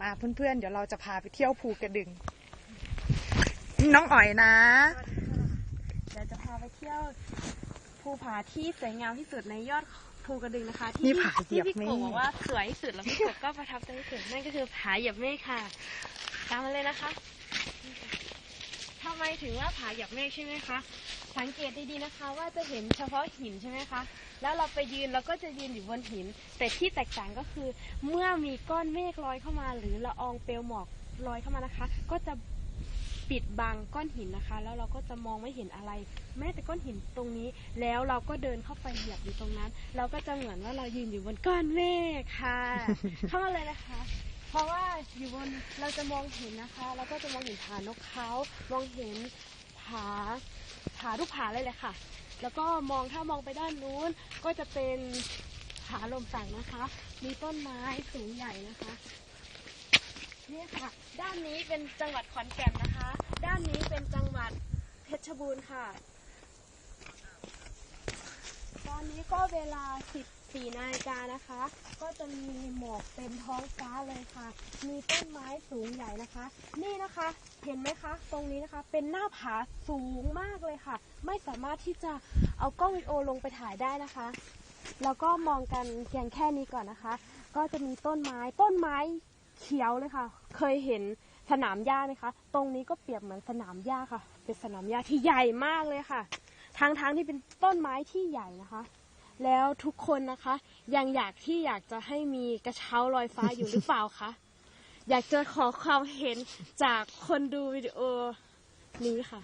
มาเพื่อนๆ เดี๋ยวเราจะพาไปเที่ยวภูกระดึงน้องอ๋อยนะ เดี๋ยวจะพาไปเที่ยวภูผาที่สวยงามที่สุดในยอดภูกระดึงนะคะนี่ที่ผาเหยีที่ยบพี่เมฆ โกบอกว่าสวยที่สุดแล้วพี่โกก็ประทับใจที่สุดนั่นก็คือผาเหยียบเมฆค่ะตามมาเลยนะคะ ทำไมถึงว่าผาเหยียบเมฆใช่ไหมคะ สังเกตดีๆนะคะ ว่าจะเห็นเฉพาะหินใช่ไหมคะ แล้วเราไปยืนเราก็จะยืนอยู่บนหิน แต่ที่แตกต่างก็คือ เมื่อมีก้อนเมฆลอยเข้ามา หรือละอองเปลวหมอกลอยเข้ามานะคะ ก็จะปิดบังก้อนหินนะคะ แล้วเราก็จะมองไม่เห็นอะไร แม้แต่ก้อนหินตรงนี้ แล้วเราก็เดินเข้าไปเหยียบอยู่ตรงนั้น เราก็จะเหมือนว่าเรายืนอยู่บนก้อนเมฆค่ะ เข้ามาเลยนะคะ เพราะว่าอยู่บนเราจะมองเห็นนะคะเราก็จะมองเห็นผานกเขามองเห็นผาผาทุกผาเลยแหละค่ะ แล้วก็มองถ้ามองไปด้านนู้นก็จะเป็นผาลมสักนะคะ มีต้นไม้สูงใหญ่นะคะนี่ค่ะ ด้านนี้เป็นจังหวัดขอนแก่นนะคะ ด้านนี้เป็นจังหวัดเพชรบูรณ์ค่ะ ตอนนี้ก็เวลา 14นาฬิกานะคะ ก็จะมีหมอกเต็มท้องฟ้าเลยค่ะ มีต้นไม้สูงใหญ่นะคะ นี่นะคะเห็นไหมคะ ตรงนี้นะคะเป็นหน้าผาสูงมากเลยค่ะ ไม่สามารถที่จะเอากล้องวิดีโอลงไปถ่ายได้นะคะแล้วก็มองกันเพียงแค่นี้ก่อนนะคะ ก็จะมีต้นไม้ต้นไม้เขียวเลยค่ะ เคยเห็นสนามหญ้าไหมคะ ตรงนี้ก็เปรียบเหมือนสนามหญ้าค่ะ เป็นสนามหญ้าที่ใหญ่มากเลยค่ะทั้งๆทที่เป็นต้นไม้ที่ใหญ่นะคะ แล้วทุกคนนะคะ ยังอยากที่อยากจะให้มีกระเช้าลอยฟ้าอยู่หรือเปล่าคะอยากจะขอความเห็นจากคนดูวิดีโอนี้ค่ะ